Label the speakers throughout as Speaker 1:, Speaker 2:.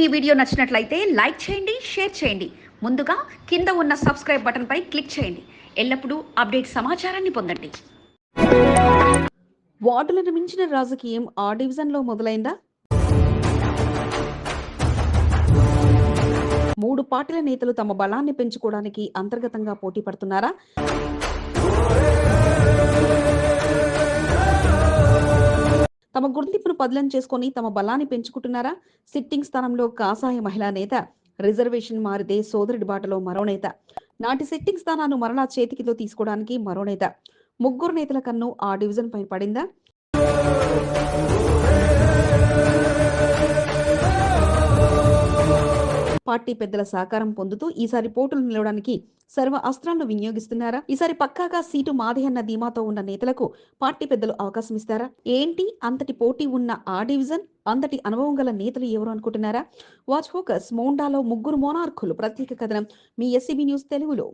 Speaker 1: ఈ వీడియో నచ్చినట్లయితే లైక్ చేయండి షేర్ చేయండి. ముందుగా కింద ఉన్న సబ్స్క్రైబ్ బటన్పై క్లిక్ చేయండి. ఎల్లప్పుడూ అప్డేట్ సమాచారాన్ని పొందండి.
Speaker 2: వార్డులను మించిన రాజకీయం ఆ డివిజన్లో మొదలైందా? మూడు పార్టీల నేతలు తమ బలాన్ని పెంచుకోవడానికి అంతర్గతంగా పోటీ పడుతున్నారా? తమ గుర్తింపును పదిలం చేసుకొని తమ బలాన్ని పెంచుకుంటున్నారా? సిట్టింగ్ స్థానంలో కాసాయ మహిళా నేత. రిజర్వేషన్ మారితే సోదరుడి బాటలో మరో నేత. నాటి సిట్టింగ్ స్థానాన్ని మరలా చేతికిలో తీసుకోవడానికి మరో నేత. ముగ్గురు నేతల కన్ను ఆ డివిజన్ పై పడిందా? పార్టీ పెద్దల సహకారం పొందుతూ ఈసారి పోటులు నిలవడానికి సర్వ అస్త్రాలను వినియోగిస్తున్నారా? ఈసారి పక్కాగా సీటు మాదే అన్న ధీమాతో ఉన్న నేతలకు పార్టీ పెద్దలు అవకాశం ఇస్తారా? ఏంటి? అంతటి పోటీ ఉన్న ఆ డివిజన్? అంతటి అనుభవం గల నేతలు ఎవరు అనుకుంటున్నారా? వాచ్ ఫోకస్ మోండాలో ముగ్గురు మోనార్కులు. ప్రత్యేక కథనం మీ ఎస్సీబీ న్యూస్ తెలుగులో.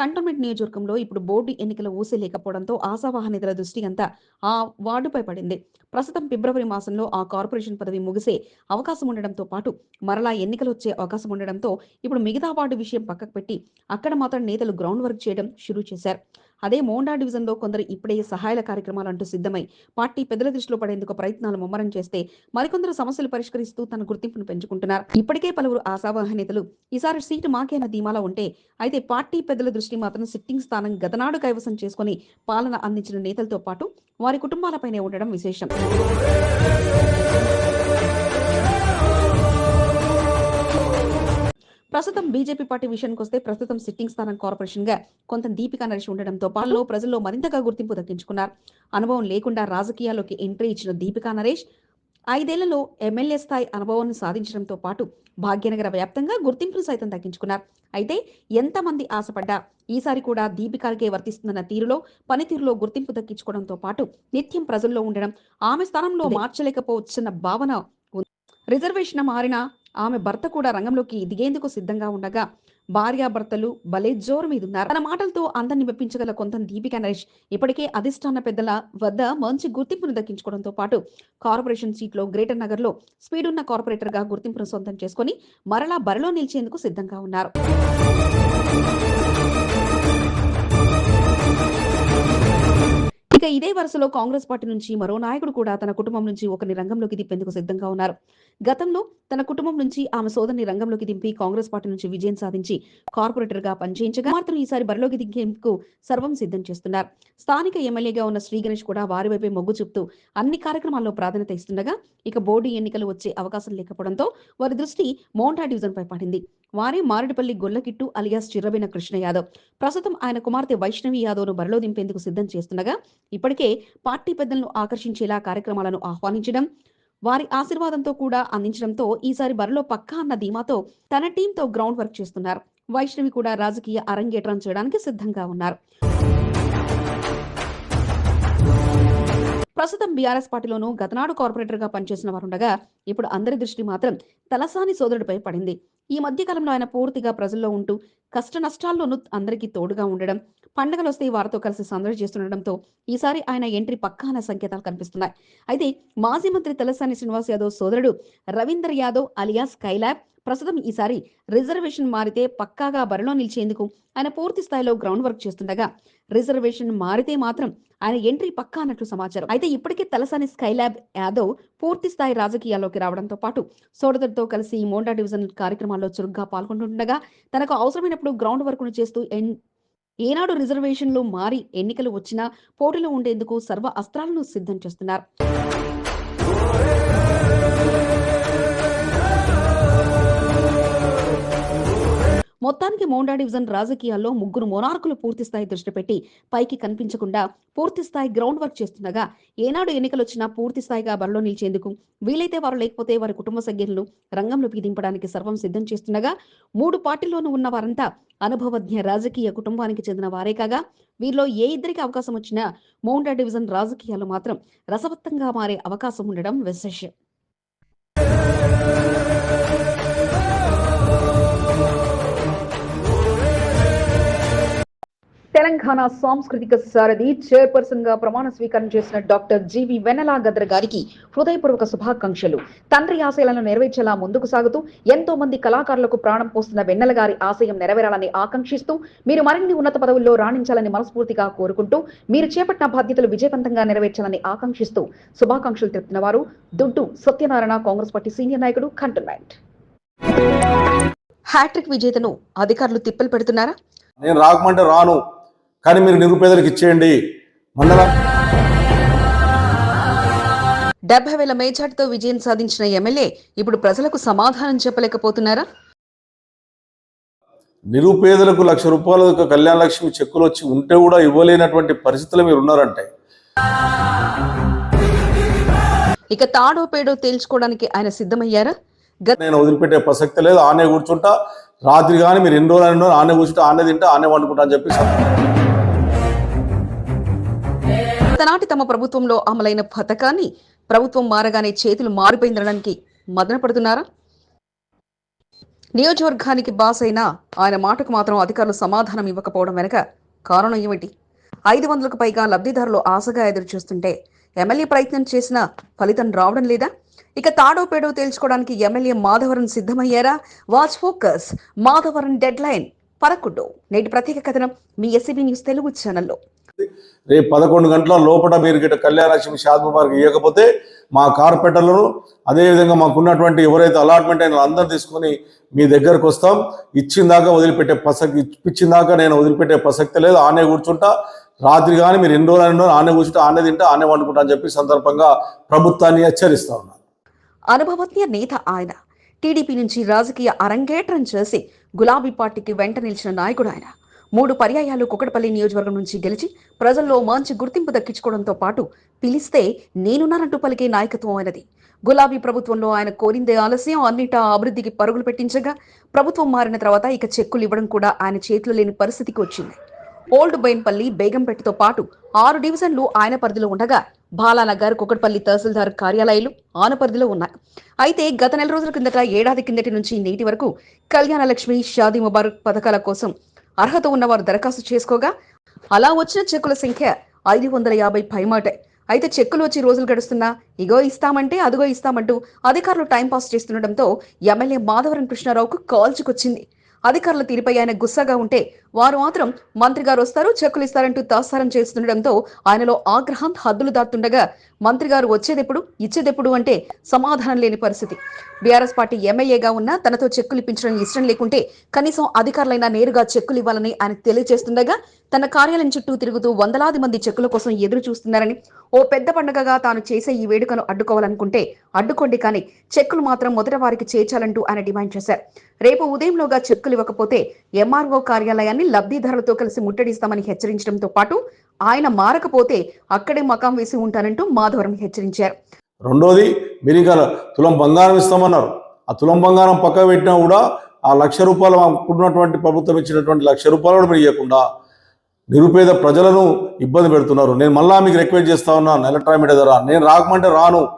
Speaker 2: కంటోన్మెంట్ నియోజకవర్గంలో ఇప్పుడు బోర్డు ఎన్నికల ఊసే లేకపోవడంతో ఆశావాహ దృష్టి అంతా ఆ వార్డుపై పడింది. ప్రస్తుతం ఫిబ్రవరి మాసంలో ఆ కార్పొరేషన్ పదవి ముగిసే అవకాశం ఉండడంతో పాటు మరలా ఎన్నికలు వచ్చే అవకాశం ఉండడంతో ఇప్పుడు మిగతా వార్డు విషయం పక్కకు పెట్టి అక్కడ మాత్రం నేతలు గ్రౌండ్ వర్క్ చేయడం షురూ చేశారు. అదే మోండా డివిజన్లో కొందరు ఇప్పుడే సహాయ కార్యక్రమాలంటూ సిద్ధమై పార్టీ పెద్దల దృష్టిలో పడేందుకు ప్రయత్నాలు ముమ్మరం చేస్తే మరికొందరు సమస్యలు పరిష్కరిస్తూ తన గుర్తింపును పెంచుకుంటున్నారు. ఇప్పటికే పలువురు ఆశావాహ నేతలు ఈసారి సీటు మాకేన ధీమాలో ఉంటే అయితే పార్టీ పెద్దల దృష్టి మాత్రం సిట్టింగ్ స్థానం గతనాడు కైవసం చేసుకుని పాలన అందించిన నేతలతో పాటు వారి కుటుంబాలపైనే ఉండడం విశేషం. ప్రస్తుతం బీజేపీ పార్టీ విషయానికి వస్తే ప్రస్తుతం సిట్టింగ్ స్థానం కార్పొరేషన్గా కొంత దీపికా నరేష్ ఉండడంతో పాటులో ప్రజల్లో మరింతగా గుర్తింపు దక్కించుకున్నారు. అనుభవం లేకుండా రాజకీయాల్లోకి ఎంట్రీ ఇచ్చిన దీపికా నరేష్ ఐదేళ్ళలో ఎమ్మెల్యే స్థాయి అనుభవాన్ని సాధించడంతో పాటు భాగ్యనగర వ్యాప్తంగా గుర్తింపును సైతం దక్కించుకున్నారు. అయితే ఎంతమంది ఆశపడ్డా ఈసారి కూడా దీపికాలకే వర్తిస్తుందన్న తీరులో పనితీరులో గుర్తింపు దక్కించుకోవడంతో పాటు నిత్యం ప్రజల్లో ఉండడం ఆమె స్థానంలో మార్చలేకపోవచ్చన్న భావన. రిజర్వేషన్ మారిన ఆమె భర్త కూడా రంగంలోకి దిగేందుకు సిద్ధంగా ఉండగా భార్యాభర్తలు భలే జోరు మీద ఉన్నారు తన మాటలతో అందరిని మెప్పించగల కొంత దీపికా నరేష్ ఇప్పటికే అధిష్టాన పెద్దల వద్ద మంచి గుర్తింపును దక్కించుకోవడంతో పాటు కార్పొరేషన్ సీట్లో గ్రేటర్ నగర్లో స్పీడ్ ఉన్న కార్పొరేటర్గా గుర్తింపును సొంతం చేసుకుని మరలా బరిలో నిలిచేందుకు సిద్ధంగా ఉన్నారు. ఇక ఇదే వరుసలో కాంగ్రెస్ పార్టీ నుంచి మరో నాయకుడు కూడా తన కుటుంబం నుంచి ఒకరిని రంగంలోకి దిప్పేందుకు సిద్ధంగా ఉన్నారు. గతంలో తన కుటుంబం నుంచి ఆమె సోదరిని రంగంలోకి దింపి కాంగ్రెస్ పార్టీ నుంచి విజయం సాధించి కార్పొరేటర్గా పనిచేయించగా మాత్రం ఈసారి బరిలోకి దింపేందుకు సర్వం సిద్ధం చేస్తున్నారు. స్థానిక ఎమ్మెల్యేగా ఉన్న శ్రీ గణేష్ కూడా వారి వైపే మొగ్గు చూపుతూ అన్ని కార్యక్రమాల్లో ప్రాధాన్యత ఇస్తుండగా ఇక బోర్డు ఎన్నికలు వచ్చే అవకాశం లేకపోవడంతో వారి దృష్టి మౌంటా డివిజన్ పై పడింది. వారే మారేడుపల్లి గొల్లకిట్టు అలియాస్ చిర్రబిన కృష్ణ యాదవ్. ప్రస్తుతం ఆయన కుమార్తె వైష్ణవి యాదవ్ను బరిలో దింపేందుకు సిద్ధం చేస్తుండగా ఇప్పటికే పార్టీ పెద్దలను ఆకర్షించేలా కార్యక్రమాలను ఆహ్వానించడం వారి ఆశీర్వాదంతో కూడా అందించడంతో ఈసారి బరిలో పక్కా అన్న ధీమాతో తన టీంతో గ్రౌండ్ వర్క్ చేస్తున్నారు. వైష్ణవి కూడా రాజకీయ అరంగేట్రం చేయడానికి సిద్ధంగా ఉన్నారు. ప్రస్తుతం బీఆర్ఎస్ పార్టీలోనూ గతనాడు కార్పొరేటర్గా పనిచేసిన వారుండగా ఇప్పుడు అందరి దృష్టి మాత్రం తలసాని సోదరుడిపై పడింది. ఈ మధ్య కాలంలో ఆయన పూర్తిగా ప్రజల్లో ఉంటూ కష్ట నష్టాల్లోనూ అందరికీ తోడుగా ఉండడం పండుగలు వస్తే వారితో కలిసి సందడి చేస్తుండటంతో ఈసారి ఆయన ఎంట్రీ పక్కాన సంకేతాలు కనిపిస్తున్నాయి. అయితే మాజీ మంత్రి తలసాని శ్రీనివాస్ యాదవ్ సోదరుడు రవీందర్ యాదవ్ అలియాస్ కైలాబ్ ప్రస్తుతం ఈసారి రిజర్వేషన్ మారితే పక్కాగా బరిలో నిలిచేందుకు ఆయన పూర్తి స్థాయిలో గ్రౌండ్ వర్క్ చేస్తుండగా రిజర్వేషన్ మారితే మాత్రం ఆయన ఎంట్రీ పక్కా అన్నట్లు సమాచారం. అయితే ఇప్పటికే తలసాని స్కైలాబ్ యాదవ్ పూర్తి స్థాయి రాజకీయాల్లోకి రావడంతో పాటు సోదరుడితో కలిసి మోండా డివిజన్ కార్యక్రమాల్లో చురుగ్గా పాల్గొంటుండగా తనకు అవసరమైనప్పుడు గ్రౌండ్ వర్క్ను చేస్తూ ఏనాడు రిజర్వేషన్లు మారి ఎన్నికలు వచ్చినా పోటీలో ఉండేందుకు సర్వ అస్త్రాలను సిద్ధం చేస్తున్నారు. మొత్తానికి మోండా డివిజన్ రాజకీయాల్లో ముగ్గురు మొనార్కులు పూర్తి స్థాయి దృష్టి పెట్టి పైకి కనిపించకుండా పూర్తి స్థాయి గ్రౌండ్ వర్క్ చేస్తుండగా ఏనాడు ఎన్నికలు వచ్చినా పూర్తి స్థాయిగా బరిలో నిలిచేందుకు వీలైతే వారు లేకపోతే వారి కుటుంబ సభ్యులను రంగంలోకి దింపడానికి సర్వం సిద్ధం చేస్తుండగా మూడు పార్టీల్లోనూ ఉన్న వారంతా అనుభవజ్ఞ రాజకీయ కుటుంబానికి చెందిన వారే కాగా వీరిలో ఏ ఇద్దరికి అవకాశం వచ్చినా మౌండా డివిజన్ రాజకీయాలు మాత్రం రసవత్తంగా మారే అవకాశం ఉండడం విశేషం. తెలంగాణ సాంస్కృతిక సారథి చైర్పర్సన్గా ప్రమాణ స్వీకారం చేసిన డాక్టర్ జీవి వెన్నెలా గద్ర గారికి హృదయపూర్వక శుభాకాంక్షలు. తండ్రి ఆశయాలను నెరవేర్చేలా ముందుకు సాగుతూ ఎంతో మంది కళాకారులకు ప్రాణం పోస్తున్న వెన్నెల గారి ఆశయం నెరవేరాలని ఆకాంక్షిస్తూ మీరు మరిన్ని ఉన్నత పదవుల్లో రాణించాలని మనస్ఫూర్తిగా కోరుకుంటూ మీరు చేపట్టిన బాధ్యతలు విజయవంతంగా నెరవేర్చాలని ఆకాంక్షిస్తూ శుభాకాంక్షలు తెలుపుతున్న వారు దుడ్డు సత్యనారాయణ కాంగ్రెస్ పార్టీ సీనియర్ నాయకుడు కంటోన్మెంట్. హ్యాట్రిక్ విజేతను అధికారులు తిప్పలు పెడుతున్నారా?
Speaker 3: నేను రాకమంటే రాను. కానీ మీరు నిరుపేదలకు ఇచ్చేయండి. మండల
Speaker 2: డెబ్బై వేల మేజార్టీతో విజయం సాధించిన ఎమ్మెల్యే ఇప్పుడు ప్రజలకు సమాధానం చెప్పలేకపోతున్నారా?
Speaker 3: నిరుపేదలకు లక్ష రూపాయలకు కళ్యాణ లక్ష్మి చెక్కులు వచ్చి ఉంటే కూడా ఇవ్వలేనటువంటి పరిస్థితులు మీరు ఉన్నారంటే.
Speaker 2: ఇక తాడో పేడో తేల్చుకోవడానికి ఆయన సిద్ధమయ్యారా?
Speaker 3: నేను వదిలిపెట్టే ప్రసక్తి లేదు ఆనే కూర్చుంటా. రాత్రి కానీ మీరు ఎన్ని రోజులు ఎన్ని రోజులు ఆనే కూర్చుంటా ఆనే తింటా ఆనే వండుకుంటా అని చెప్పి
Speaker 2: గతనాటి తమ ప్రభుత్వంలో అమలైన పథకాన్ని ప్రభుత్వం మారగానే చేతులు మారిపోయిందనడానికి మదన పడుతున్నారా నియోజకవర్గానికి బాస్ అయినా ఆయన మాటకు మాత్రం అధికారులు సమాధానం ఇవ్వకపోవడం వెనుక కారణం ఏమిటి? ఐదు వందలకు పైగా లబ్ధిదారులు ఆశగా ఎదురు చూస్తుంటే ఎమ్మెల్యే ప్రయత్నం చేసినా ఫలితం రావడం లేదా? ఇక తాడో పేడో తేల్చుకోవడానికి ఎమ్మెల్యే మాధవరం సిద్ధమయ్యారా? Watch focus Madhavaram deadline పదకొండు నేటి ప్రత్యేక కథనం మీ ఎస్సీబీ న్యూస్ తెలుగు ఛానల్లో
Speaker 3: రేపు పదకొండు గంటల లోపల మీరు గిట్ట కళ్యాణ లక్ష్మి ఇవ్వకపోతే మా కార్పొరేటర్లను అదేవిధంగా మాకున్నటువంటి ఎవరైతే అలాట్మెంట్ అయిన అందరు తీసుకొని మీ దగ్గరకు వస్తాం. ఇచ్చిందాకా వదిలిపెట్టే ప్రసక్తి ఇచ్చిన నేను వదిలిపెట్టే ప్రసక్తి లేదు. ఆనే కూర్చుంటా. రాత్రి కానీ మీరు ఎన్ని రోజులు ఆనే కూర్చుంటే ఆనే తింటా ఆనే వండుకుంటా అని చెప్పి సందర్భంగా ప్రభుత్వాన్ని హెచ్చరిస్తా ఉన్నాను
Speaker 2: అనుభవజ్ఞ నేత ఆయన టీడీపీ నుంచి రాజకీయ అరంగేట్రం చేసి గులాబీ పార్టీకి వెంట నిలిచిన నాయకుడు ఆయన. మూడు పర్యాయాలు కుకటపల్లి నియోజకవర్గం నుంచి గెలిచి ప్రజల్లో మంచి గుర్తింపు దక్కించుకోవడంతో పాటు పిలిస్తే నేనున్నానంటూ పలికే నాయకత్వం ఆయనది. గులాబీ ప్రభుత్వంలో ఆయన కోరిందే ఆలస్యం అన్నిటా అభివృద్ధికి పరుగులు పెట్టించగా ప్రభుత్వం మారిన తర్వాత ఇక చెక్కులు ఇవ్వడం కూడా ఆయన చేతిలో లేని పరిస్థితికి వచ్చింది. ఓల్డ్ బైన్పల్లి బేగంపేటతో పాటు ఆరు డివిజన్లు ఆయన పరిధిలో ఉండగా బాలానగర్ కుకట్పల్లి తహసీల్దార్ కార్యాలయాలు ఆన పరిధిలో ఉన్నాయి. అయితే గత నెల రోజుల కిందట ఏడాది కిందటి నుంచి నేటి వరకు కళ్యాణలక్ష్మి షాది షాదీ ముబారక్ పథకాల కోసం అర్హత ఉన్నవారు దరఖాస్తు చేసుకోగా అలా వచ్చిన చెక్కుల సంఖ్య ఐదు వందల యాభై పైమాటే అయితే చెక్కులు వచ్చి రోజులు గడుస్తున్నా ఇగో ఇస్తామంటే అదిగో ఇస్తామంటూ అధికారులు టైంపాస్ చేస్తుండటంతో ఎమ్మెల్యే మాధవరం కృష్ణారావుకు కాల్చుకొచ్చింది. అధికారుల తీరుపై ఆయన గుస్సాగా ఉంటే వారు మాత్రం మంత్రి గారు వస్తారు చెక్కులు ఇస్తారంటూ తాసారం చేస్తుండటంతో ఆయనలో ఆగ్రహం హద్దులు దాటుతుండగా మంత్రి గారు వచ్చేదెప్పుడు ఇచ్చేదెప్పుడు అంటే సమాధానం లేని పరిస్థితి. బీఆర్ఎస్ పార్టీ ఎమ్మెల్యేగా ఉన్న తనతో చెక్కులు ఇప్పించడం ఇష్టం లేకుంటే కనీసం అధికారులైనా నేరుగా చెక్కులు ఇవ్వాలని ఆయన తెలియజేస్తుండగా తన కార్యాలయం చుట్టూ తిరుగుతూ వందలాది మంది చెక్కుల కోసం ఎదురు చూస్తున్నారని ఓ పెద్ద పండుగగా తాను చేసే ఈ వేడుకను అడ్డుకోవాలనుకుంటే అడ్డుకోండి కానీ చెక్కులు మాత్రం మొదట వారికి చేర్చాలంటూ ఆయన డిమాండ్ చేశారు. రేపు ఉదయంలోగా చెక్కులు ఇవ్వకపోతే ఎంఆర్ఓ కార్యాలయాన్ని లబ్ధిదారులతో కలిసి ముట్టడిస్తామని హెచ్చరించడంతో పాటు ఆయన మారకపోతే అక్కడే మకాం వేసి ఉంటానంటూ మాధవరం హెచ్చరించారు.
Speaker 3: రెండోది మీరు ఇంకా తులం బంగారం ఇస్తామన్నారు. ఆ తులం బంగారం పక్క పెట్టినా కూడా ఆ లక్ష రూపాయలు ఉన్నటువంటి ప్రభుత్వం ఇచ్చినటువంటి లక్ష రూపాయలు కూడా మీరు ఇవ్వకుండా నిరుపేద ప్రజలను ఇబ్బంది పెడుతున్నారు. నేను మళ్ళా మీకు రిక్వెస్ట్ చేస్తా ఉన్నాను ఎలక్ట్రానిక్ ధర నేను రాకమంటే రాను.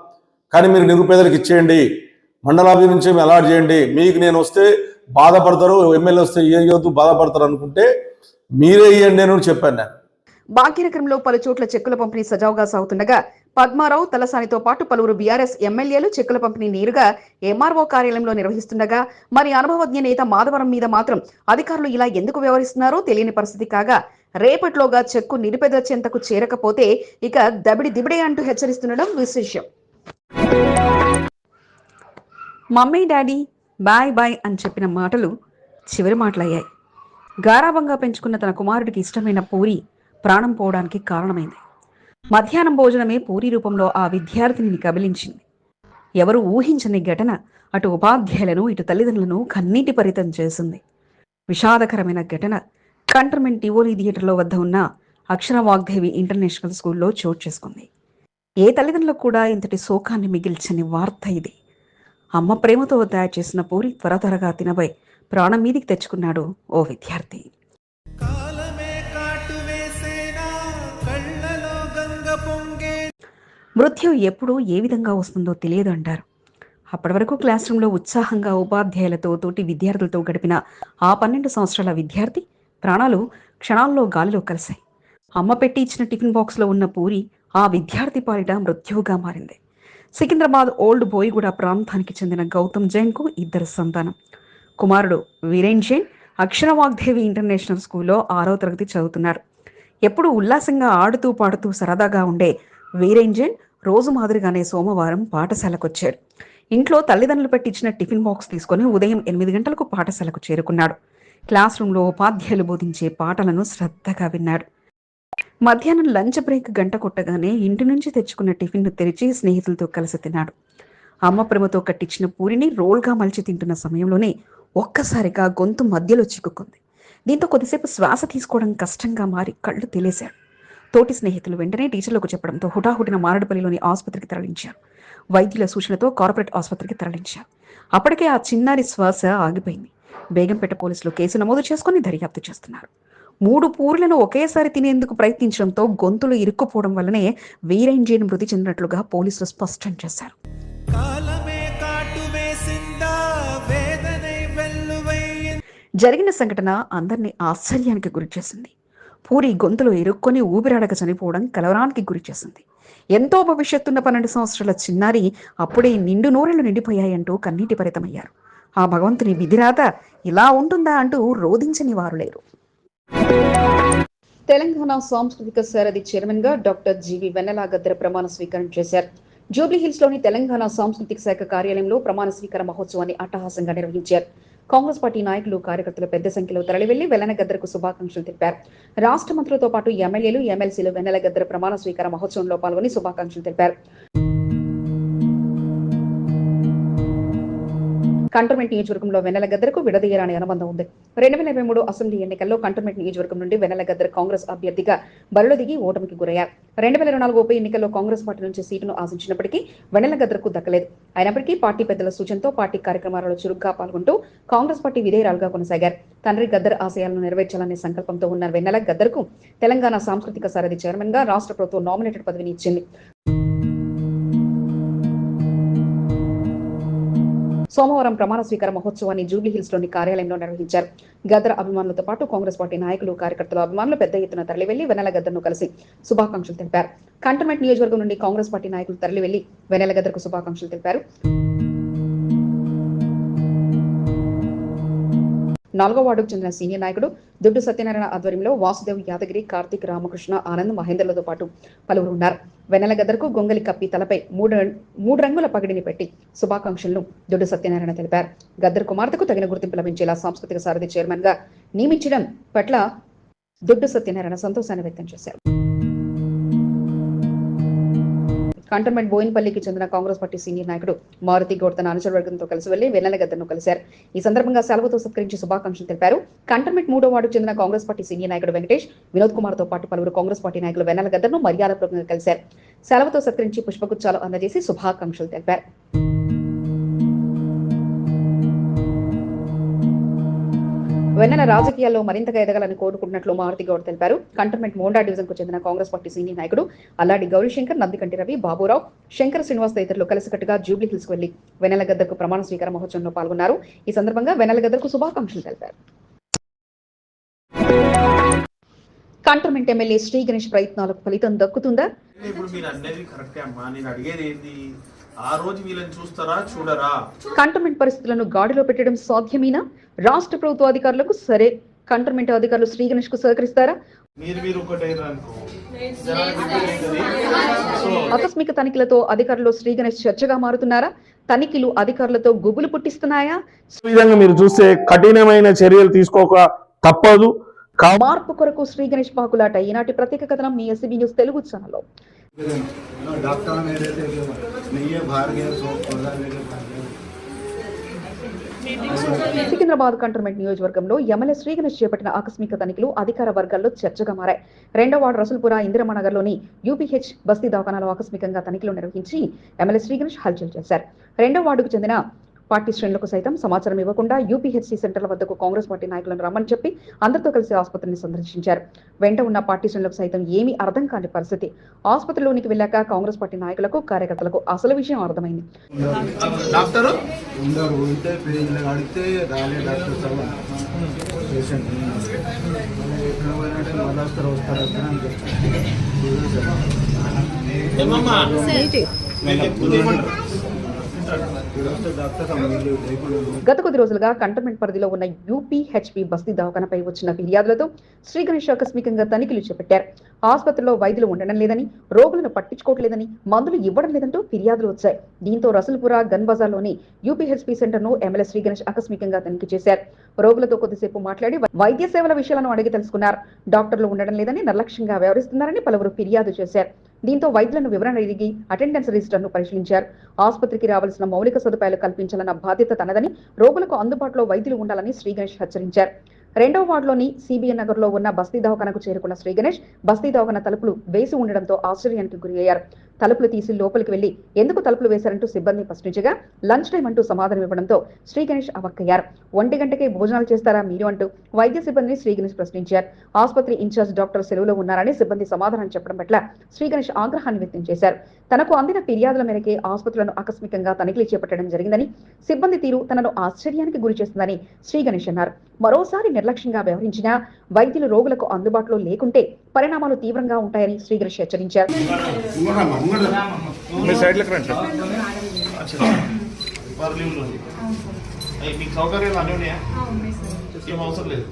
Speaker 3: కానీ మీరు నిరుపేదలకు ఇచ్చేయండి. మండలాభివృద్ధి నుంచి అలాట్ చేయండి. మీకు నేను వస్తే బాధపడతారు ఎమ్మెల్యే వస్తే ఏ యోధు బాధపడతారు అనుకుంటే మీరే ఇవ్వండి అని చెప్పాను నేను.
Speaker 2: భాగ్యనగరంలో పలు చోట్ల చెక్కుల పంపిణీ సజావుగా సాగుతుండగా పద్మారావు తలసానితో పాటు పలువురు బీఆర్ఎస్ ఎమ్మెల్యేలు చెక్కుల పంపిణీ నేరుగా ఎంఆర్ఓ కార్యాలయంలో నిర్వహిస్తుండగా మరి అనుభవజ్ఞ నేత మాధవరం మీద మాత్రం అధికారులు ఇలా ఎందుకు వ్యవహరిస్తున్నారో తెలియని పరిస్థితి కాగా రేపట్లోగా చెక్కు నిరుపేద చెంతకు చేరకపోతే ఇక దబిడి దిబిడే అంటూ హెచ్చరిస్తుండడం విశేషం. మమ్మీ డాడీ బాయ్ బాయ్ అని చెప్పిన మాటలు చివరి మాటలయ్యాయి. గారాభంగా పెంచుకున్న తన కుమారుడికి ఇష్టమైన పూరి ప్రాణం పోవడానికి కారణమైంది. మధ్యాహ్నం భోజనమే పూరి రూపంలో ఆ విద్యార్థిని కబలించింది. ఎవరు ఊహించని ఘటన అటు ఉపాధ్యాయులను ఇటు తల్లిదండ్రులను కన్నీటి పరితం చేసింది. విషాదకరమైన ఘటన కంటర్మెంట్ టివోలీ థియేటర్లో వద్ద ఉన్న అక్షర వాగ్దేవి ఇంటర్నేషనల్ స్కూల్లో చోటు చేసుకుంది. ఏ తల్లిదండ్రులకు కూడా ఇంతటి శోకాన్ని మిగిల్చని వార్త ఇది. అమ్మ ప్రేమతో తయారు చేసిన పూరి త్వర త్వరగా తినబోయి. ప్రాణం మీదికి తెచ్చుకున్నాడు ఓ విద్యార్థి. మృత్యు ఎప్పుడు ఏ విధంగా వస్తుందో తెలియదు అంటారు. అప్పటి వరకు క్లాస్ రూమ్లో ఉత్సాహంగా ఉపాధ్యాయులతో తోటి విద్యార్థులతో గడిపిన ఆ పన్నెండు సంవత్సరాల విద్యార్థి ప్రాణాలు క్షణాల్లో గాలిలో కలిశాయి. అమ్మ పెట్టి ఇచ్చిన టిఫిన్ బాక్స్లో ఉన్న పూరి ఆ విద్యార్థి పాలిట మృత్యువుగా మారింది. సికింద్రాబాద్ ఓల్డ్ బోయిగూడ ప్రాంతానికి చెందిన గౌతమ్ జైన్కు ఇద్దరు సంతానం. కుమారుడు వీరేన్ జైన్ అక్షర వాగ్దేవి ఇంటర్నేషనల్ స్కూల్లో ఆరో తరగతి చదువుతున్నారు. ఎప్పుడూ ఉల్లాసంగా ఆడుతూ పాడుతూ సరదాగా ఉండే వీరేన్ జైన్ రోజు మాదిరిగానే సోమవారం పాఠశాలకు వచ్చాడు ఇంట్లో తల్లిదండ్రులు పెట్టించిన టిఫిన్ బాక్స్ తీసుకొని ఉదయం ఎనిమిది గంటలకు పాఠశాలకు చేరుకున్నాడు. క్లాస్ రూమ్లో ఉపాధ్యాయులు బోధించే పాటలను శ్రద్ధగా విన్నాడు. మధ్యాహ్నం లంచ్ బ్రేక్ గంట కొట్టగానే ఇంటి నుంచి తెచ్చుకున్న టిఫిన్ను తెరిచి స్నేహితులతో కలిసి తిన్నాడు. అమ్మ ప్రేమతో కట్టించిన పూరిని రోల్గా మలిచి తింటున్న సమయంలోనే ఒక్కసారిగా గొంతు మధ్యలో చిక్కుకుంది. దీంతో కొద్దిసేపు శ్వాస తీసుకోవడం కష్టంగా మారి కళ్ళు తెలిసాడు తోటి స్నేహితులు వెంటనే టీచర్లకు చెప్పడంతో హుటాహుటిన మారడపల్లిలోని ఆసుపత్రికి తరలించారు. వైద్యుల సూచనతో కార్పొరేట్ ఆసుపత్రికి తరలించారు. అప్పటికే ఆ చిన్నారి శ్వాస ఆగిపోయింది. బేగంపేట పోలీసులు కేసు నమోదు చేసుకుని దర్యాప్తు చేస్తున్నారు. మూడు పూర్లను ఒకేసారి తినేందుకు ప్రయత్నించడంతో గొంతులు ఇరుక్కుపోవడం వల్లనే వీరేంజీని మృతి చెందినట్లుగా పోలీసులు స్పష్టం చేశారు. జరిగిన సంఘటన అందరినీ ఆశ్చర్యానికి గురిచేసింది పూరి గొంతులో ఇరుక్కొని ఊపిరాడక చనిపోవడం కలవరానికి గురిచేసింది ఎంతో భవిష్యత్తున్న పన్నెండు సంవత్సరాల చిన్నారి అప్పుడే నిండు నూరెళ్ళు నిండిపోయాయంటూ కన్నీటి పరితమయ్యారు. ఆ భగవంతుని విధిరాత ఇలా ఉంటుందా అంటూ రోధించని వారు లేరు. తెలంగాణ సాంస్కృతిక సారథి చైర్మన్గా డాక్టర్ జీవి వెన్నెల గద్దెర ప్రమాణ స్వీకారం చేశారు. జూబ్లీ హిల్స్లోని తెలంగాణ సాంస్కృతిక శాఖ కార్యాలయంలో ప్రమాణ స్వీకార మహోత్సవాన్ని అట్టహాసంగా నిర్వహించారు. కాంగ్రెస్ పార్టీ నాయకులు కార్యకర్తలు పెద్ద సంఖ్యలో తరలివెళ్ళి వెన్నెల గద్దరకు శుభాకాంక్షలు తెలిపారు. రాష్ట్ర మంత్రులతో పాటు ఎమ్మెల్యేలు ఎమ్మెల్సీలు వెన్నెల గద్దర ప్రమాణ స్వీకార మహోత్సవంలో పాల్గొని శుభాకాంక్షలు తెలిపారు. కంటోన్మెంట్ నియోజకవర్గంలో వెన్నెల గద్దరకు విడదీయరాని అనుబంధం ఉంది. రెండు వేల ఇరవై మూడు అసెంబ్లీ ఎన్నికల్లో కంటోన్మెంట్ నియోజకవర్గం నుండి వెన్నెల గద్దర్ కాంగ్రెస్ అభ్యర్థిగా బరిలో దిగి ఓటమికి గురయ్యారు. రెండు వేల ఇరవై నాలుగు ఉప ఎన్నికల్లో కాంగ్రెస్ పార్టీ నుంచి సీటును ఆశించినప్పటికీ వెన్నెల గద్దరకు దక్కలేదు. అయినప్పటికీ పార్టీ పెద్దల సూచనతో పార్టీ కార్యక్రమాలలో చురుగ్గా పాల్గొంటూ కాంగ్రెస్ పార్టీ విధేయురాలుగా కొనసాగారు. తండ్రి గద్దర్ ఆశయాలను నెరవేర్చాలనే సంకల్పంతో ఉన్న వెన్నెల గద్దర్కు తెలంగాణ సాంస్కృతిక సారథి చైర్మన్గా రాష్ట్ర ప్రభుత్వం నామినేటెడ్ పదవిని ఇచ్చింది. సోమవారం ప్రమాణ స్వీకార మహోత్సవాన్ని జూబ్లీహిల్స్లోని కార్యాలయంలో నిర్వహించారు. గద్దర్ అభిమానులతో పాటు కాంగ్రెస్ పార్టీ నాయకులు కార్యకర్తలు అభిమానులు పెద్ద ఎత్తున తరలి వెళ్ళి గద్దర్ను కలిసి శుభాకాంక్షలు తెలిపారు. కంటోన్మెంట్ నియోజకవర్గం నుండి కాంగ్రెస్ పార్టీ నాయకులు తరలివెళ్ళి వెళ్ళి గద్దర్కు శుభాకాంక్షలు తెలిపారు. నాలుగో వార్డుకు చెందిన సీనియర్ నాయకుడు దుడ్డు సత్యనారాయణ ఆధ్వర్యంలో వాసుదేవ్ యాదగిరి కార్తీక్ రామకృష్ణ ఆనంద్ మహేందర్లతో పాటు పలువురు ఉన్నారు. వెన్నెల గద్దర్కు గొంగలి కప్పి తలపై మూడు మూడు రంగుల పగిడిని పెట్టి శుభాకాంక్షలను దుడ్డు సత్యనారాయణ తెలిపారు. గద్దర్ కుమార్తెకు తగిన గుర్తింపు లభించేలా సాంస్కృతిక సారథి చైర్మన్గా నియమించడం పట్ల దుడ్డు సత్యనారాయణ సంతోషాన్ని వ్యక్తం చేశారు. కంటోన్మెంట్ బోయినపల్లికి చెందిన కాంగ్రెస్ పార్టీ సీనియర్ నాయకుడు మారుతి గౌడ్ తన అనుచరవర్గంతో కలిసి వెళ్ళి వెన్నెలగద్దను కలిశారు. ఈ సందర్భంగా సెలవుతో సత్కరించి శుభాకాంక్షలు తెలిపారు. కంటోన్మెంట్ మూడో వార్డుకు చెందిన కాంగ్రెస్ పార్టీ సీనియర్ నాయకుడు వెంకటేష్ వినోద్ కుమార్తో పాటు పలువురు కాంగ్రెస్ పార్టీ నాయకులు వెన్నెలగద్దను మర్యాదపూర్వకంగా కలిశారు. సెలవుతో సత్కరించి పుష్పగుచ్చాలు అందజేసి శుభాకాంక్షలు తెలిపారు. వెన్నెల రాజకీయాల్లో మరింతగా ఎదగాలని కోరుకుంటున్నట్లు మారుతి గౌడ్ తెలిపారు. కంటోన్మెంట్ మోండా డివిజన్కు చెందిన కాంగ్రెస్ పార్టీ సీనియర్ నాయకుడు అల్లాడి గౌరీశంకర్ నందికంటి రవి బాబురావు శంకర్ శ్రీనివాస్ తదితరులు కలిసికట్టుగా జూబ్లీ హిల్స్ వెళ్ళి వెన్నెల గద్దకు ప్రమాణ స్వీకార మహోత్సవంలో పాల్గొన్నారు. ఈ సందర్భంగా వెన్నెల గద్దకు శుభాకాంక్షలు తెలిపారు. కంటోన్మెంట్ ఎమ్మెల్యే శ్రీ గణేష్ ప్రయత్నాలకు ఫలితం దక్కుతుందా?
Speaker 4: ఇప్పుడు మీరు అన్నది కరెక్టే అమ్మా. నేను అడిగేది ఏంటి ఆ రోజు వీళ్ళని చూస్తారా చూడరా?
Speaker 2: కంటోన్మెంట్ పరిస్థితులను గాడిలో పెట్టడం సాధ్యమేనా? రాష్ట్ర ప్రభుత్వ అధికారులకు సరే. కంటోన్మెంట్ అధికారులు శ్రీ గణేష్కు సహకరిస్తారా
Speaker 4: మీరు మీరు
Speaker 2: ఆకస్మిక తనిఖీలతో అధికారులు శ్రీ గణేష్ చర్చగా మారుతున్నారా? తనిఖీలు అధికారులతో గుబులు పుట్టిస్తున్నాయా?
Speaker 5: ఈ విధంగా మీరు చూస్తే కఠినమైన చర్యలు తీసుకోక తప్పదు.
Speaker 2: మార్పు కొరకు శ్రీ గణేష్ పాకులాట ఈనాటి ప్రత్యేక కథనం మీ SB news Telugu
Speaker 6: channel
Speaker 2: Secunderabad cantonment నియోజకవర్గంలో ఎమ్మెల్యే శ్రీగణేష్ చేపట్టిన ఆకస్మిక తనిఖీలు అధికార వర్గాల్లో చర్చగా మారాయి. రెండవ వార్డు రసుల్పుర ఇందిరమనగర్లోని యూపీహెచ్ బస్తీ దవాఖానాలో ఆకస్మికంగా తనిఖీలు నిర్వహించి ఎమ్మెల్యే శ్రీగణేష్ హల్చల్ చేశారు. రెండవ వార్డుకు చెందిన పార్టీ శ్రేణులకు సైతం సమాచారం ఇవ్వకుండా యూపీహెచ్సీ సెంటర్ల వద్దకు కాంగ్రెస్ పార్టీ నాయకులను రమ్మని చెప్పి అందరితో కలిసి ఆసుపత్రిని సందర్శించారు. వెంట ఉన్న పార్టీ శ్రేణులకు సైతం ఏమీ అర్థం కాని పరిస్థితి. ఆసుపత్రిలోనికి వెళ్ళాక కాంగ్రెస్ పార్టీ నాయకులకు కార్యకర్తలకు అసలు విషయం అర్థమైంది.
Speaker 6: వస్తారా
Speaker 2: గత కొద్ది రోజులుగా కంటోన్మెంట్ పరిధిలో ఉన్న యూపీహెచ్పీ బస్తీ దవాఖానపై వచ్చిన ఫిర్యాదులతో శ్రీ గణేష్ ఆకస్మికంగా తనిఖీలు చేపట్టారు. ఆసుపత్రిలో వైద్యులు ఉండడం లేదని రోగులను పట్టించుకోవట్లేదని మందులు ఇవ్వడం లేదంటూ ఫిర్యాదులు వచ్చాయి. దీంతో రసల్పుర గన్ బజార్లోని సెంటర్ సెంటర్ను ఎమ్మెల్యే శ్రీ గణేష్ ఆకస్మికంగా తనిఖీ చేశారు. రోగులతో కొద్దిసేపు మాట్లాడి వైద్య సేవల విషయాలను అడిగి తెలుసుకున్నారు. డాక్టర్లు ఉండడం లేదని నిర్లక్ష్యంగా వ్యవహరిస్తున్నారని పలువురు ఫిర్యాదు చేశారు. దీంతో వైద్యులను వివరణ అడిగి అటెండెన్స్ రిజిస్టర్ను పరిశీలించారు. ఆసుపత్రికి రావాల్సిన మౌలిక సదుపాయాలు కల్పించాలన్న బాధ్యత తనదని రోగులకు అందుబాటులో వైద్యులు ఉండాలని శ్రీ గణేష్ హెచ్చరించారు. రెండవ వార్డులోని సిబిఎన్ నగర్లో ఉన్న బస్తీ దవాఖానకు చేరుకున్న శ్రీ గణేష్ బస్తీ దవాఖాన తలుపులు వేసి ఉండడంతో ఆశ్చర్యానికి గురి అయ్యారు తలుపులు తీసి లోపలికి వెళ్ళి ఎందుకు తలుపులు వేశారంటూ సిబ్బంది ప్రశ్నించగా లంచ్ టైం అంటూ సమాధానం ఇవ్వడంతో శ్రీ గణేష్ అవక్కయ్యారు. ఒంటి గంటకే భోజనాలు చేస్తారా మీరు అంటూ వైద్య సిబ్బందిని శ్రీ గణేష్ ప్రశ్నించారు. ఆసుపత్రి ఇన్ఛార్జ్ డాక్టర్ సెలవులో ఉన్నారని సిబ్బంది సమాధానం చెప్పడం పట్ల శ్రీ గణేష్ ఆగ్రహాన్ని వ్యక్తం చేశారు. తనకు అందిన ఫిర్యాదుల మేరకే ఆసుపత్రులను ఆకస్మికంగా తనిఖీలు చేపట్టడం జరిగిందని సిబ్బంది తీరు తనను ఆశ్చర్యానికి గురి చేస్తుందని శ్రీ గణేష్ అన్నారు. మరోసారి నిర్లక్ష్యంగా వ్యవహరించినా వైద్యులు రోగులకు అందుబాటులో లేకుంటే పరిణామాలు తీవ్రంగా ఉంటాయని శ్రీ గణేష్ హెచ్చరించారు.
Speaker 4: వారు లీవ్లో ఉంది. అయ్యి మీకు సౌకర్యాలు అన్నీ ఉన్నాయా? ఏం అవసరం లేదు.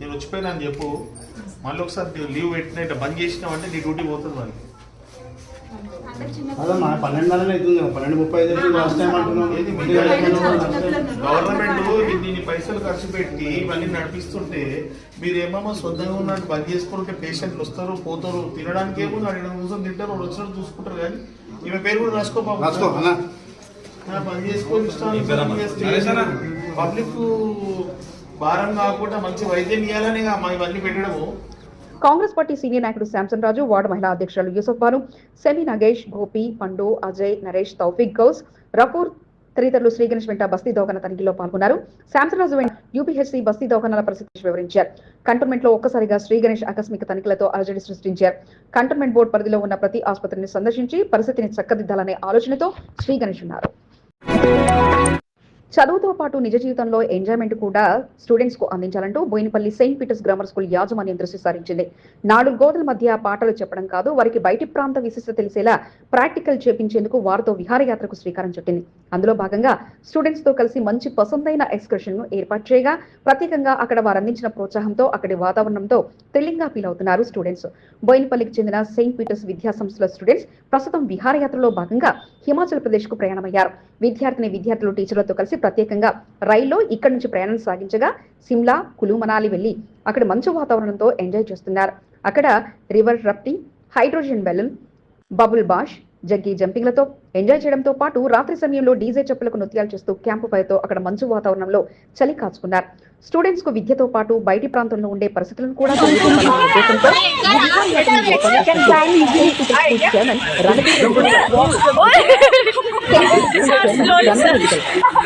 Speaker 4: నేను వచ్చిపోయినా అని చెప్పు. మళ్ళీ ఒకసారి లీవ్ పెట్టినట్టు బంద్ చేసినావంటే నీ డ్యూటీ పోతుంది మరి.
Speaker 6: అదమ్మా అవుతుంది. పన్నెండు ముప్పై ఐదు లాస్ట్ టైం అంటున్నాం.
Speaker 4: ఏది మీ గవర్నమెంట్ ఇన్ని పైసలు ఖర్చు పెట్టి ఇవన్నీ నడిపిస్తుంటే మీరేమో సొంతంగా ఉన్నట్టు బంద్ చేసుకుంటే పేషెంట్లు వస్తారు పోతారు తినడానికి ఏమో అడిగిన కోసం తింటారు వాళ్ళు వచ్చినట్టు చూసుకుంటారు కానీ ఈమె పేరు కూడా రాసుకో పని చేసుకొని పబ్లిక్ భారం కాకుండా మంచి వైద్యం ఇవ్వాలని ఇవన్నీ పెట్టడము.
Speaker 2: కాంగ్రెస్ పార్టీ సీనియర్ నాయకుడు శాంసన్ రాజు వార్డు మహిళా అధ్యక్షురాలు యూసఫ్ బాను సెమి నగేష్ గోపి పండు అజయ్ నరేష్ తౌఫిక్ గౌస్ రఫూర్ తదితరులు శ్రీగణేష్ వెంట బస్తీ దోకన తనిఖీలో పాల్గొన్నారు. శాంసన్ రాజు వెంట యూపీహెచ్సీ బస్తీ దోకనాల పరిస్థితి వివరించారు. కంటోన్మెంట్లో ఒక్కసారిగా శ్రీగణేష్ ఆకస్మిక తనిఖీలతో అలజడి సృష్టించారు. కంటోన్మెంట్ బోర్డు పరిధిలో ఉన్న ప్రతి ఆసుపత్రిని సందర్శించి పరిస్థితిని చక్కదిద్దాలనే ఆలోచనతో శ్రీగణేష్ ఉన్నారు. చదువుతో పాటు నిజ జీవితంలో ఎంజాయ్మెంట్ కూడా స్టూడెంట్స్కు అందించాలంటూ Bowenpally saint Peter's grammar school యాజమాన్యం దృష్టి సారించింది నాలుగు గోడల మధ్య పాటలు చెప్పడం కాదు వారికి బయటి ప్రాంత విశిష్టత తెలిసేలా ప్రాక్టికల్ చేపించేందుకు వారితో విహారయాత్రకు శ్రీకారం చుట్టింది. అందులో భాగంగా స్టూడెంట్స్తో కలిసి మంచి పసందైన ఎక్స్కర్షన్ను ఏర్పాటు చేయగా ప్రత్యేకంగా అక్కడ వారు అందించిన ప్రోత్సాహంతో అక్కడి వాతావరణంతో థ్రిల్లింగ్గా ఫీల్ అవుతున్నారు స్టూడెంట్స్ బోయినపల్లికి చెందిన సెయింట్ పీటర్స్ విద్యా సంస్థల స్టూడెంట్స్ ప్రస్తుతం విహారయాత్రలో భాగంగా హిమాచల్ ప్రదేశ్కు ప్రయాణమయ్యారు. విద్యార్థిని విద్యార్థులు టీచర్లతో కలిసి ప్రత్యేకంగా రైల్లో ఇక్కడి నుంచి ప్రయాణం సాగించగా సిమ్లా కులు మనాలి వెళ్ళి అక్కడ మంచు వాతావరణంతో ఎంజాయ్ చేస్తున్నారు. అక్కడ river rafting hydrogen balloon bubble bash Jaggi జంపింగ్లతో ఎంజాయ్ చేయడంతో పాటు రాత్రి సమయంలో డీజే చెప్పులకు నృత్యాలు చేస్తూ క్యాంపు ఫైర్తో అక్కడ మంచు వాతావరణంలో చలి కాచుకున్నారు. స్టూడెంట్స్కు విద్యతో పాటు బయటి ప్రాంతంలో ఉండే పరిస్థితులను కూడా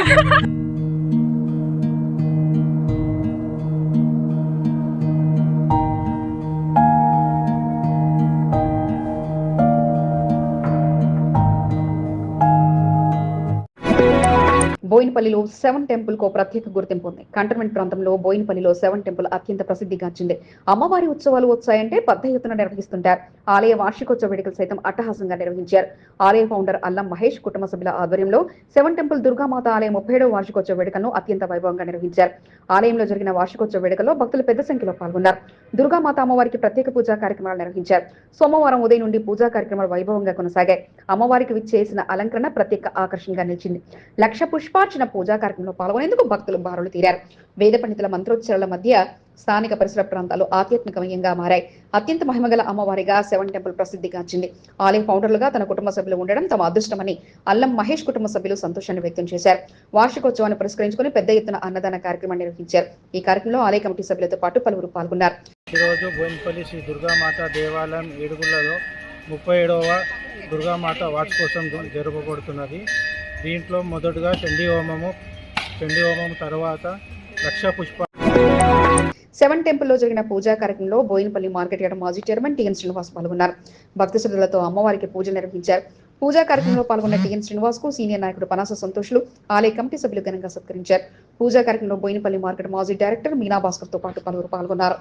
Speaker 2: చైర్మన్ బోయినపల్లిలో సెవెన్ టెంపుల్కు ప్రత్యేక గుర్తింపు ఉంది. కంటోన్మెంట్ ప్రాంతంలో బోయినపల్లిలో సెవెన్ టెంపుల్ అత్యంత ప్రసిద్ధిగాంచింది. అమ్మవారి ఉత్సవాలు వచ్చాయంటే పెద్ద ఎత్తున నిర్వహిస్తుంటారు. ఆలయ వార్షికోత్సవ వేడుకలు సైతం అట్టహాసంగా నిర్వహించారు. ఆలయ ఫౌండర్ అల్లం మహేష్ కుటుంబ సభ్యుల ఆధ్వర్యంలో సెవెన్ టెంపుల్ దుర్గామాత ఆలయ ముప్పై ఏడవ వార్షికోత్సవ వేడుకలను అత్యంత వైభవంగా నిర్వహించారు. ఆలయంలో జరిగిన వార్షికోత్సవ వేడుకల్లో భక్తులు పెద్ద సంఖ్యలో పాల్గొన్నారు. దుర్గామాత అమ్మవారికి ప్రత్యేక పూజా కార్యక్రమాలు నిర్వహించారు. సోమవారం ఉదయం నుండి పూజా కార్యక్రమాలు వైభవంగా కొనసాగాయి. అమ్మవారికి విచ్చేసిన అలంకరణ ప్రత్యేక ఆకర్షణగా నిలిచింది. లక్ష పుష్పార్చన పూజా కార్యక్రమంలో పాల్గొనేందుకు భక్తులు బారులు తీరారు? వేద పండితుల మంత్రోచ్చరణల మధ్య స్థానిక పరిసర ప్రాంతాలు ఆధ్యాత్మికమయంగా మారాయి. అత్యంత మహిమగల అమ్మవారిగా సెవెన్ టెంపుల్ ప్రసిద్ధిగాంచింది ఆలయ ఫౌండర్లుగా తన కుటుంబ సభ్యులు ఉండడం తమ అదృష్టమని అల్లం మహేష్ కుటుంబ సభ్యులు సంతోషాన్ని వ్యక్తం చేశారు. వార్షికోత్సవాన్ని పురస్కరించుకుని పెద్ద ఎత్తున అన్నదాన కార్యక్రమాన్ని నిర్వహించారు. ఈ కార్యక్రమంలో ఆలయ కమిటీ సభ్యులతో పాటు పలువురు పాల్గొన్నారు.
Speaker 7: ఈరోజు బోయినపల్లి శ్రీ దుర్గామాత దేవాలయం ఏడుగులలో ముప్పై ఏడవ దుర్గామాత వార్షికోత్సవం జ- జరపబడుతున్నది దీంట్లో మొదటగా చండీ హోమము చండీ హోమం తర్వాత లక్ష పుష్ప.
Speaker 2: సెవెన్ టెంపుల్లో జరిగిన పూజా కార్యక్రమంలో బోయినపల్లి మార్కెట్ యార్డ్ మాజీ చైర్మన్ టిఎన్ శ్రీనివాస్ పాల్గొన్నారు. భక్తి శ్రద్ధలతో అమ్మవారికి పూజలు నిర్వహించారు. పూజా కార్యక్రమంలో పాల్గొన్న టీఎన్ శ్రీనివాస్కు సీనియర్ నాయకుడు పనాస సంతోష్లు ఆలయ కమిటీ సభ్యులు ఘనంగా సత్కరించారు. పూజా కార్యక్రమంలో బోయినపల్లి మార్కెట్ మాజీ డైరెక్టర్ మీనా భాస్కర్తో పాటు పలువురు పాల్గొన్నారు.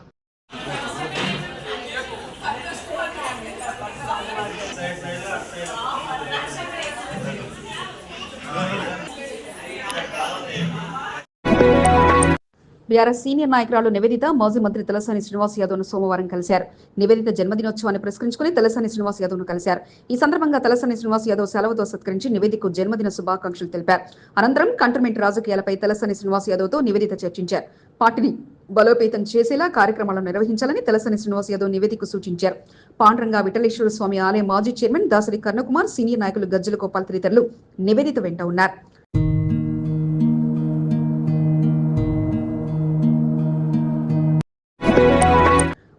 Speaker 2: బీఆర్ఎస్ సీనియర్ నాయకురాలు నివేదిత మాజీ మంత్రి తలసాని శ్రీనివాస్ యాదవ్ను సోమవారం కలిశారు. నివేదిత జన్మదినోత్సవాన్ని పురస్కరించుకుని తలసాని శ్రీనివాస్ యాదవ్ను కలిశారు. ఈ సందర్భంగా తలసాని శ్రీనివాస్ యాదవ్ సెలవుతో సత్కరించి నివేదికకు జన్మదిన శుభాకాంక్షలు తెలిపారు. అనంతరం కంటర్మెంట్ రాజకీయాలపై తలసాని శ్రీనివాస్ యాదవ్తో నివేదిత చర్చించారు. పార్టీని బలోపేతం చేసేలా కార్యక్రమాలను నిర్వహించాలని తలసాని శ్రీనివాస్ యాదవ్ నివేదిక సూచించారు. పాండ్రంగా విఠలేశ్వర స్వామి ఆలయ మాజీ చైర్మన్ దాసరి కర్ణకుమార్ సీనియర్ నాయకులు గజ్జల గోపాల్ తదితరులు నివేదిత వెంట ఉన్నారు.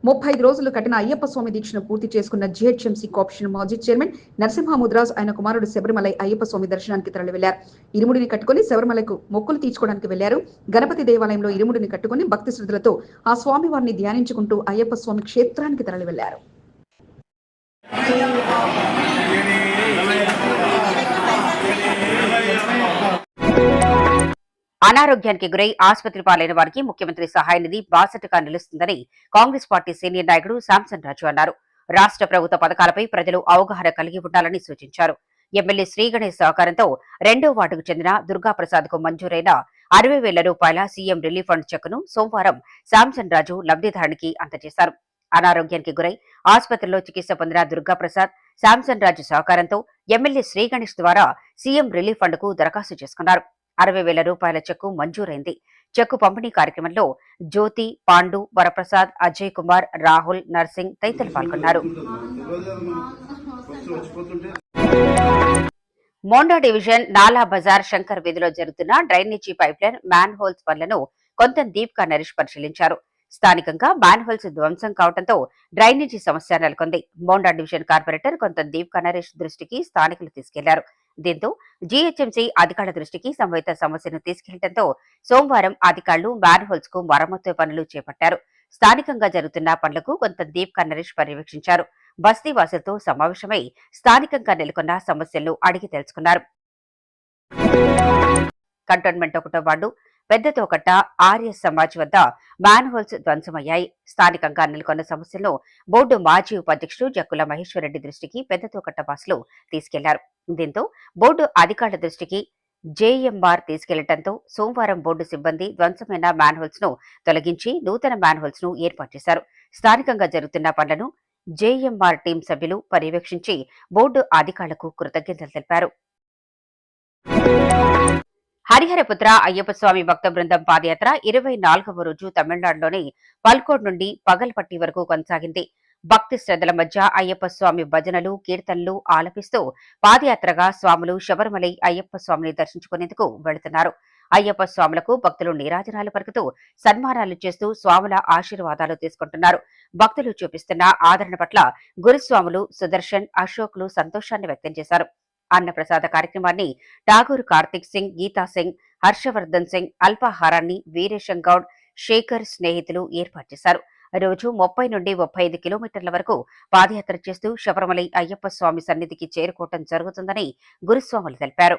Speaker 2: ముప్పై ఐదు రోజులు కఠిన అయ్యప్ప స్వామి దీక్షను పూర్తి చేసుకున్న జిహెచ్ఎంసీ కార్పొరేషన్ మాజీ చైర్మన్ నరసింహ ముద్రాజ్ ఆయన కుమారుడు శబరిమలై అయ్యప్ప స్వామి దర్శనానికి తరలి వెళ్ళారు ఇరుముడిని కట్టుకుని శబరిమలకు మొక్కులు తీర్చుకోవడానికి వెళ్ళారు. గణపతి దేవాలయంలో ఇరుముడిని కట్టుకుని భక్తి శ్రద్ధలతో ఆ స్వామి వారిని ధ్యానించుకుంటూ అయ్యప్ప స్వామి క్షేత్రానికి తరలి వెళ్ళారు
Speaker 8: అనారోగ్యానికి గురై ఆసుపత్రి పాలైన వారికి ముఖ్యమంత్రి సహాయ నిధి బాసటగా నిలుస్తుందని కాంగ్రెస్ పార్టీ సీనియర్ నాయకుడు శాంసన్ రాజు అన్నారు. రాష్ట్ర ప్రభుత్వ పథకాలపై ప్రజలు అవగాహన కలిగి ఉండాలని సూచించారు. ఎమ్మెల్యే శ్రీగణేష్ సహకారంతో రెండో వార్డుకు చెందిన దుర్గాప్రసాద్కు మంజూరైన అరవై వేల రూపాయల సీఎం రిలీఫ్ ఫండ్ చెక్కును సోమవారం శాంసన్ రాజు లబ్దిదారునికి అందజేశారు. అనారోగ్యానికి గురై ఆసుపత్రిలో చికిత్స పొందిన దుర్గాప్రసాద్ శాంసన్ రాజు సహకారంతో ఎమ్మెల్యే శ్రీగణేష్ ద్వారా సీఎం రిలీఫ్ ఫండ్కు దరఖాస్తు చేసుకున్నారు. అరవై వేల రూపాయల చెక్కు మంజూరైంది. చెక్కు పంపిణీ కార్యక్రమంలో జ్యోతి పాండు వరప్రసాద్ అజయ్ కుమార్ రాహుల్ నర్సింగ్ తదితరులు పాల్గొన్నారు. మోండా డివిజన్ నాలా బజార్ శంకర్ వీధిలో జరుగుతున్న డ్రైనేజీ పైప్లైన్ మ్యాన్ హోల్స్ పనులను కొంత దీప్గా నరేష్ పరిశీలించారు. స్థానికంగా మ్యాన్ హోల్స్ ధ్వంసం కావడంతో డ్రైనేజీ సమస్య నెలకొంది. మోండా డివిజన్ కార్పొరేటర్ కొంత దీప్కా నరేష్ దృష్టికి స్థానికులు తీసుకెళ్ళారు. దీంతో జీహెచ్ఎంసీ అధికారుల దృష్టికి సంబంధిత సమస్యను తీసుకెళ్ళడంతో సోమవారం అధికారులు మ్యాన్ హోల్స్కు మరమ్మతు పనులు చేపట్టారు. స్థానికంగా జరుగుతున్న పనులకు కొంత దీప్ నరేష్ పర్యవేక్షించారు. బస్తీ వాసులతో సమావేశమై స్థానికంగా నెలకొన్న సమస్యలను అడిగి తెలుసుకున్నారు. కంటోన్మెంట్ ఒకటో వార్డు పెద్ద ఆర్య సమాజ్ వద్ద మ్యాన్ హోల్స్ ధ్వంసమయ్యాయి. స్థానికంగా నెలకొన్న సమస్యలను బోర్డు మాజీ ఉపాధ్యక్షుడు జక్కుల మహేశ్వరరెడ్డి దృష్టికి పెద్ద తోకట్ట బాసులు తీసుకెళ్ళారు. దీంతో బోర్డు అధికారుల దృష్టికి జేఎంఆర్ తీసుకెళ్ళడంతో సోమవారం బోర్డు సిబ్బంది ధ్వంసమైన మ్యాన్ హోల్స్ను తొలగించి నూతన మ్యాన్ హోల్స్ను ఏర్పాటు చేశారు. స్థానికంగా జరుగుతున్న పనులను జేఎంఆర్ టీం సభ్యులు పర్యవేక్షించి బోర్డు అధికారులకు కృతజ్ఞతలు తెలిపారు. హరిహరపుత్ర అయ్యప్ప స్వామి భక్త బృందం పాదయాత్ర ఇరవై నాలుగవ రోజు తమిళనాడులోని పల్కోడ్ నుండి పగల్పట్టి వరకు కొనసాగింది. భక్తి శ్రద్ధల మధ్య అయ్యప్ప స్వామి భజనలు కీర్తనలు ఆలపిస్తూ పాదయాత్రగా స్వాములు శబరిమలై అయ్యప్ప స్వామిని దర్శించుకునేందుకు వెళుతున్నారు. అయ్యప్ప స్వాములకు భక్తులు నీరాజనాలు పలుకుతూ సన్మానాలు చేస్తూ స్వాముల ఆశీర్వాదాలు తీసుకుంటున్నారు. భక్తులు చూపిస్తున్న ఆదరణ పట్ల గురుస్వాములు సుదర్శన్ అశోక్లు సంతోషాన్ని వ్యక్తం చేశారు. అన్నప్రసాద కార్యక్రమాన్ని ఠాగూర్ కార్తిక్ సింగ్ గీతా సింగ్ హర్షవర్ధన్ సింగ్ అల్పాహారాన్ని వీరేశం గౌడ్ శేఖర్ స్నేహితులు ఏర్పాటు చేశారు. రోజు ముప్పై నుండి ముప్పై ఐదు కిలోమీటర్ల వరకు పాదయాత్ర చేస్తూ శబరిమలై అయ్యప్ప స్వామి సన్నిధికి చేరుకోవటం జరుగుతుందని గురుస్వాములు తెలిపారు.